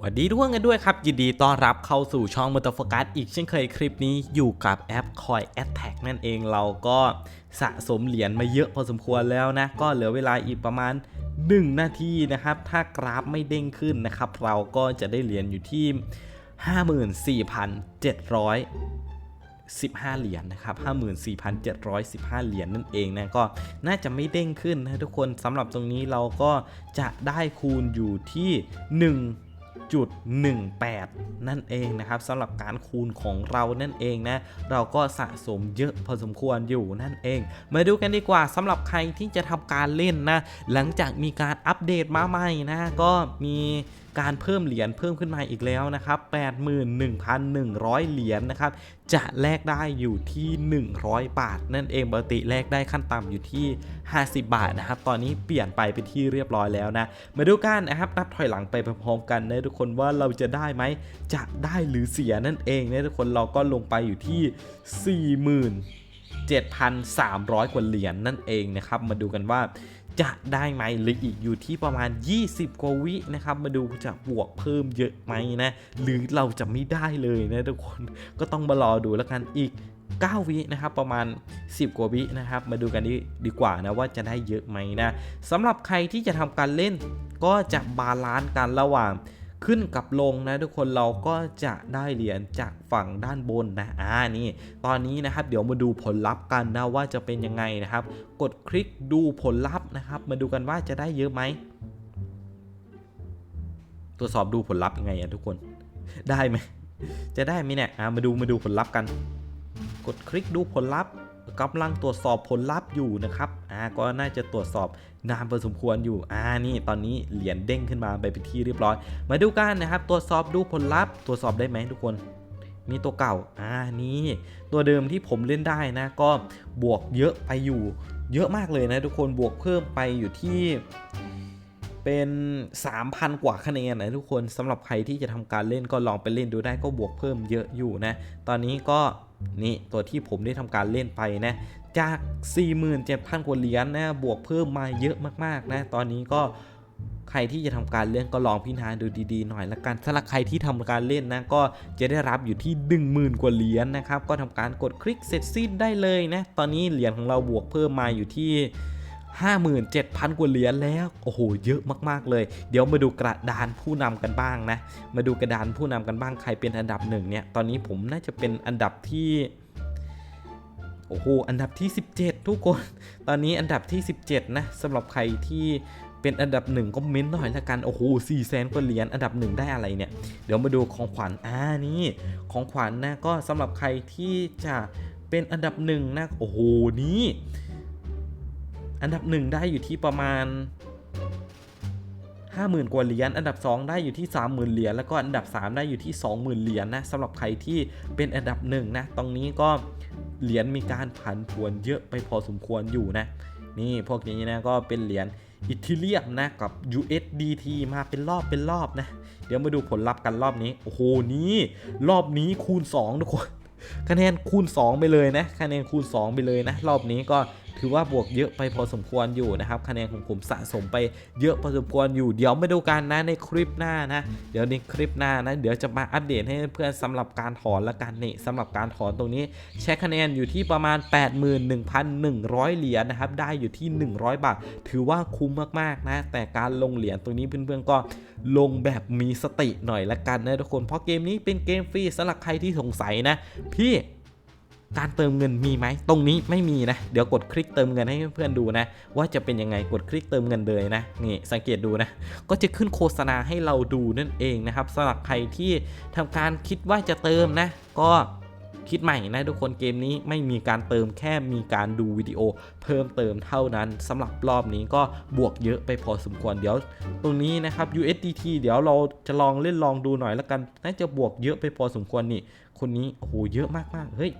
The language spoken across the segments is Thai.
วัสดีทุกคนกันด้วยครับ ยินดีต้อนรับเข้าสู่ช่องม o ต o โฟกัสอีกเช่นเคยคลิปนี้อยู่กับแอป Coin Attack นั่นเองเราก็สะสมเหรียญมาเยอะพอสมควรแล้วนะ ก็เหลือเวลาอีกประมาณ 1 นาทีนะครับ ถ้ากราฟไม่เด้งขึ้นนะครับ เราก็จะได้เหรียญอยู่ที่ 54,700 15 เหรียญนะครับ 54,715 เหรียญนั่นเองนะ ก็น่าจะไม่เด้งขึ้นนะทุกคนสำหรับตรงนี้เราก็จะได้คูณอยู่ที่ 0.18 นั่นเองนะครับสำหรับการคูณของเรานั่นเองนะ เราก็สะสมเยอะพอสมควรอยู่นั่นเอง มาดูกันดีกว่าสำหรับใครที่จะทำการเล่นนะ หลังจากมีการอัปเดตมาใหม่นะ ก็มี การเพิ่มเหรียญเพิ่มขึ้นมาอีกแล้วนะครับ 81,100 เหรียญนะครับ จะแลกได้อยู่ที่ 100 บาท นั่นเองปกติแลกได้ขั้นต่ำอยู่ที่ 50 บาทนะครับ ตอนนี้เปลี่ยนไปเป็นที่เรียบร้อยแล้วนะ มาดูกันนะครับ นับถอยหลังไปพร้อมกันนะทุกคนว่าเราจะได้ไหม จะได้หรือเสียนั่นเองนะทุกคนเราก็ลงไปอยู่ที่ 40,000 7,300 กว่าเหรียญนั่นเองนะครับ มาดูกันว่า จะได้ไหมหรืออีกอยู่ที่ประมาณ 20 กว่าวินะครับ มาดูจะบวกเพิ่มเยอะไหมนะ หรือเราจะไม่ได้เลยนะทุกคนก็ต้องมารอดูแล้วกันอีก 9 วินะครับ ประมาณ 10 กว่าวินะครับ มาดูกันดีดีกว่านะว่าจะได้เยอะไหมนะสำหรับใครที่จะทำการเล่นก็จะบาลานซ์กันระหว่าง ขึ้นกับลงนะทุกคนเราก็จะได้เหรียญจากฝั่งด้านบนนะอ่านี่ตอนนี้นะครับเดี๋ยวมาดูผลลัพธ์กันนะว่าจะเป็นยังไงนะครับ กดคลิกดูผลลัพธ์นะครับ มาดูกันว่าจะได้เยอะไหมตรวจสอบดูผลลัพธ์ยังไงอะทุกคนได้ไหมจะได้ไหมเนี่ยอ่ามาดูมาดูผลลัพธ์กัน กดคลิกดูผลลัพธ์ กำลังตรวจสอบผลลัพธ์อยู่นะครับอ่าก็น่าจะตรวจสอบนานพอสมควรอยู่อ่านี่ตอนนี้เหรียญเด้งขึ้นมาไปเป็นที่เรียบร้อย มาดูกันนะครับ ตรวจสอบดูผลลัพธ์ตรวจสอบได้ไหมทุกคนมีตัวเก่า อ่า นี่ ตัวเดิมที่ผมเล่นได้นะ ก็บวกเยอะไปอยู่ เยอะมากเลยนะทุกคน บวกเพิ่มไปอยู่ที่ เป็น 3,000 กว่าคะแนนนะทุกคนสำหรับใครที่จะทำการเล่นก็ลองไปเล่นดูได้ก็บวกเพิ่มเยอะอยู่นะ ตอนนี้ก็ นี่ตัวที่ผมได้ทำการเล่นไปนะจาก 47,000กว่าเหรียญนะบวกเพิ่มมาเยอะมากๆนะ ตอนนี้ก็ใครที่จะทำการเล่นก็ลองพิจารณาดูดีๆหน่อยละกันสำหรับใครที่ทำการเล่นนะก็จะได้รับอยู่ที่ 10,000 กว่าเหรียญนะครับ ก็ทำการกดคลิกเสร็จสิ้นได้เลยนะ ตอนนี้เหรียญของเราบวกเพิ่มมาอยู่ที่ 57,000 กว่าเหรียญแล้ว โอ้โห เยอะมากๆเลย เดี๋ยวมาดูกระดานผู้นำกันบ้างนะ มาดูกระดานผู้นำกันบ้าง ใครเป็นอันดับหนึ่งเนี่ย ตอนนี้ผมน่าจะเป็นอันดับที่ โอ้โห อันดับที่ 17 ทุกคน ตอนนี้อันดับที่ 17 นะสำหรับใครที่เป็นอันดับหนึ่งก็เม้นหน่อยละกัน โอ้โห4 0 0แสนกว่าเหรียญอันดับหนึ่งได้อะไรเนี่ย เดี๋ยวมาดูของขวัญ อ่า นี่ ของขวัญนะก็สำหรับใครที่จะเป็นอันดับหนึ่งนะ โอ้โห นี่ อันดับหนึ่งได้อยู่ที่ประมาณ 50,000 กว่าเหรียญ อันดับ 2 ได้อยู่ที่ 30,000 เหรียญ แล้วก็อันดับ 3 ได้อยู่ที่ 20,000 เหรียญนะสำหรับใครที่เป็นอันดับหนึ่งนะ ตรงนี้ก็เหรียญมีการผันผวนเยอะไปพอสมควรอยู่นะ นี่พวกนี้นะก็เป็นเหรียญอิทเลียมนะกับ USDT มาเป็นรอบเป็นรอบนะ เดี๋ยวมาดูผลลัพธ์กันรอบนี้ โอ้โห นี่รอบนี้คูณ 2 ทุกคน คะแนนคูณ 2 ไปเลยนะคะแนนคูณ 2 ไปเลยนะ รอบนี้ก็ ถือว่าบวกเยอะไปพอสมควรอยู่นะครับ คะแนนของผมสะสมไปเยอะพอสมควรอยู่ เดี๋ยวมาดูกันนะในคลิปหน้านะ เดี๋ยวในคลิปหน้านะ เดี๋ยวจะมาอัปเดตให้เพื่อนสำหรับการถอนละกันนี่สำหรับการถอนตรงนี้ใช้คะแนนอยู่ที่ประมาณ 81,100 เหรียญนะครับ ได้อยู่ที่ 100 บาท ถือว่าคุ้มมากๆนะ แต่การลงเหรียญตรงนี้เพื่อนๆก็ลงแบบมีสติหน่อยละกันนะทุกคน เพราะเกมนี้เป็นเกมฟรีสำหรับใครที่สงสัยนะ พี่ การเติมเงินมีไหม ตรงนี้ไม่มีนะ เดี๋ยวกดคลิกเติมเงินให้เพื่อนๆดูนะ ว่าจะเป็นยังไงกดคลิกเติมเงินเลยนะนี่สังเกตดูนะ ก็จะขึ้นโฆษณาให้เราดูนั่นเองนะครับสำหรับใครที่ทำการคิดว่าจะเติมนะ ก็คิดใหม่นะทุกคนเกมนี้ไม่มีการเติมแค่มีการดูวิดีโอ เพิ่มเติมเท่านั้นสำหรับรอบนี้ก็บวกเยอะไปพอสมควรเดี๋ยว ตรงนี้นะครับ USDT เดี๋ยวเราจะลองเล่นลองดูหน่อยแล้วกันน่าจะบวกเยอะไปพอสมควรนี่ คนนี้โอ้โหเยอะมากๆเฮ้ย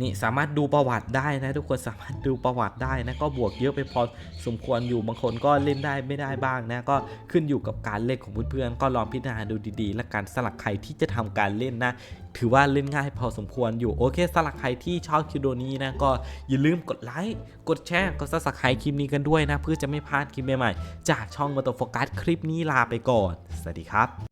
นี่สามารถดูประวัติได้นะทุกคนสามารถดูประวัติได้นะก็บวกเยอะไปพอสมควรอยู่บางคนก็เล่นได้ไม่ได้บ้างนะก็ขึ้นอยู่กับการเล่นของเพื่อนๆก็ลองพิจารณาดูดีๆ และการสลักใครที่จะทำการเล่นนะ ถือว่าเล่นง่ายพอสมควรอยู่โอเคสำหรับใครที่ชอบคลิปวิดีโอนี้นะก็อย่าลืมกดไลค์กดแชร์กดซับสไครต์คลิปนี้กันด้วยนะเพื่อจะไม่พลาดคลิปใหม่ๆจากช่องมอเตอร์โฟกัสคลิปนี้ลาไปก่อนสวัสดีครับ